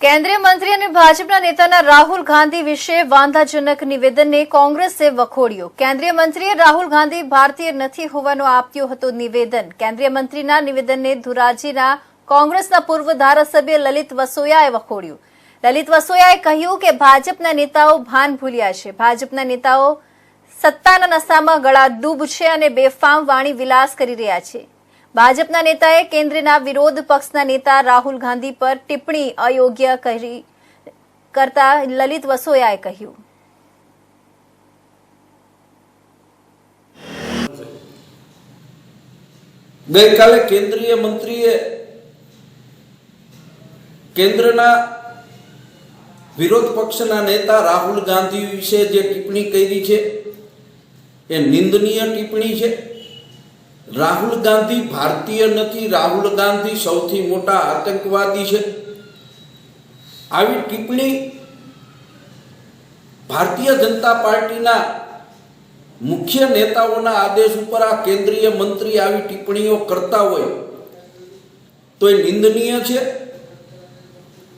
કેન્દ્રીય મંત્રી અને ભાજપના નેતાના રાહુલ ગાંધી વિશે વાંધાજનક નિવેદનને કોંગ્રેસે વખોડ્યું. કેન્દ્રીય મંત્રીએ રાહુલ ગાંધી ભારતીય નથી હોવાનું આપ્યું હતું નિવેદન. કેન્દ્રીય મંત્રીના નિવેદનને ધોરાજીના કોંગ્રેસના પૂર્વ ધારાસભ્ય લલિત વસોયાએ વખોડ્યું. લલિત વસોયાએ કહ્યું કે ભાજપના નેતાઓ ભાન ભૂલ્યા છે. ભાજપના નેતાઓ સત્તાના નશામાં ગળા ડૂબ છે અને બેફામ વાણી વિલાસ કરી રહ્યા છે. ભાજપના નેતાએ કેન્દ્રના વિરોધ પક્ષના નેતા રાહુલ ગાંધી પર ટિપ્પણી અયોગ્ય કરી કરતા લલિત વસોયાએ કહ્યું. ગઈકાલે કેન્દ્રીય મંત્રીએ કેન્દ્રના વિરોધ પક્ષના નેતા રાહુલ ગાંધી વિશે જે ટિપ્પણી કરી છે, એ નિંદનીય ટિપ્પણી છે. રાહુલ ગાંધી ભારતીય નથી. રાહુલ ગાંધી સૌથી મોટા આતંકવાદી છે. આવી ટિપ્પણી ભારતીય જનતા પાર્ટીના મુખ્ય નેતાઓના આદેશ ઉપર આ કેન્દ્રીય મંત્રી આવી ટિપ્પણીઓ કરતા હોય તો એ નિંદનીય છે.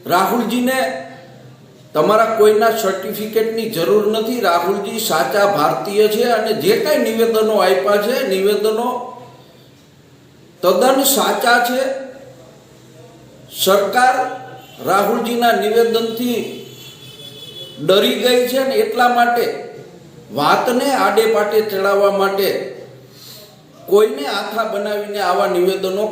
રાહુલજીને તમારા કોઈના સર્ટિફિકેટની જરૂર નથી. રાહુલજી સાચા ભારતીય છે અને જે કાંઈ નિવેદનો આપ્યા છે, નિવેદનો તદ્દન સાચા છે. સરકાર રાહુલજીના નિવેદનથી ડરી ગઈ છે ને એટલા માટે વાતને આડે પાટે ચડાવવા માટે કોઈને આથા બનાવીને આવા નિવેદનો